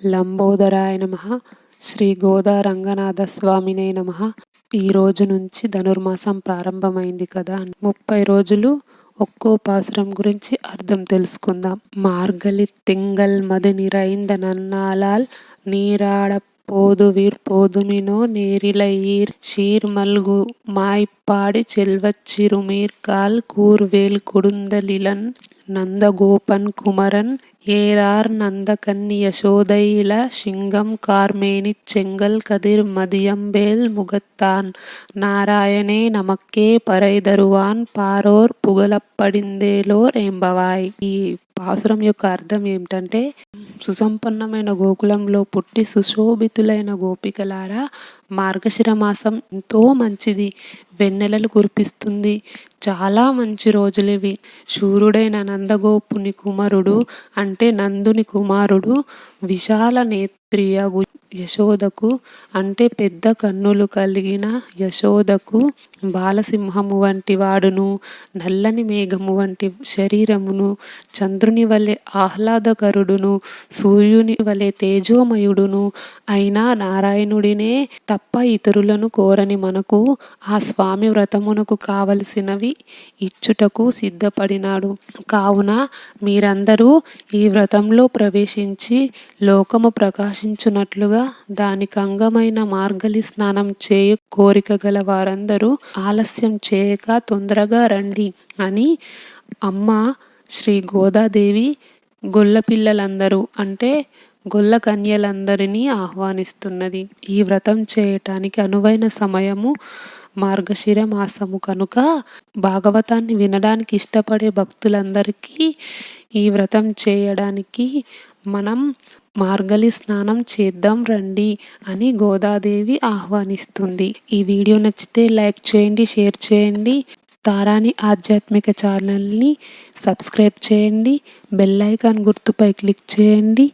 లంబోదరాయ నమ శ్రీ గోదా రంగనాథ స్వామినే నమ ఈ రోజు నుంచి ధనుర్మాసం ప్రారంభమైంది కదా ముప్పై రోజులు ఒక్కో పాసురం గురించి అర్థం తెలుసుకుందాం మార్గలి తింగల్ మది நிறைந்த நன்னாளால் நீராடப் போதுவிர் போதுமினோ நேரிழையீர் சீர்மல்கு மாய்ப்பாடி செல்வச் சிறுமீர்கால் கூர்வேல் கொடுந்தலிலன் నందగోపన్ కుమరన్ ఏరార్ నందకన్ని యశోదైల శింగం కార్మేని చెంగల్ కదిర్ మదియంబేల్ ముగత్తాన్ నారాయణే నమక్కే పరైదరువాన్ పారోర్ పుగలప్పడిందేలో రేంబవాయ్ ఈ పాసురం యొక్క అర్థం ఏమిటంటే సుసంపన్నమైన గోకులంలో పుట్టి సుశోభితులైన గోపికలారా మార్గశిర మాసం ఎంతో మంచిది. వెన్నెలలు కురిపిస్తుంది. చాలా మంచి రోజులు ఇవి. శూరుడైన నందగోపుని కుమారుడు అంటే నందుని కుమారుడు విశాల నేత్రియగు యశోదకు అంటే పెద్ద కన్నులు కలిగిన యశోదకు బాలసింహము వంటి వాడును. నల్లని మేఘము వంటి శరీరమును. చంద్రుని వలె ఆహ్లాదకరుడును. సూర్యుని వలె తేజోమయుడును. అయినా నారాయణుడినే తప్ప ఇతరులను కోరని మనకు ఆ స్వామి వ్రతమునకు కావలసినవి ఇచ్చుటకు సిద్ధపడినాడు. కావున మీరందరూ ఈ వ్రతంలో ప్రవేశించి లోకము ప్రకాశించునట్లుగా దానికి అంగమైన మార్గలి స్నానం చేయ కోరిక గల వారందరూ ఆలస్యం చేయక తొందరగా రండి అని అమ్మ శ్రీ గోదాదేవి గొల్ల పిల్లలందరూ అంటే గొల్ల కన్యలందరినీ ఆహ్వానిస్తున్నది. ఈ వ్రతం చేయటానికి అనువైన సమయము మార్గశిర మాసము కనుక భాగవతాన్ని వినడానికి ఇష్టపడే భక్తులందరికీ ఈ వ్రతం చేయడానికి మనం మార్గలి స్నానం చేద్దాం రండి అని గోదాదేవి ఆహ్వానిస్తుంది. ఈ వీడియో నచ్చితే లైక్ చేయండి షేర్ చేయండి తారాని ఆధ్యాత్మిక ఛానల్ని సబ్స్క్రైబ్ చేయండి బెల్ ఐకాన్ గుర్తుపై క్లిక్ చేయండి.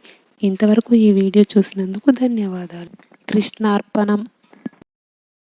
ఇంతవరకు ఈ వీడియో చూసినందుకు ధన్యవాదాలు. కృష్ణార్పణం.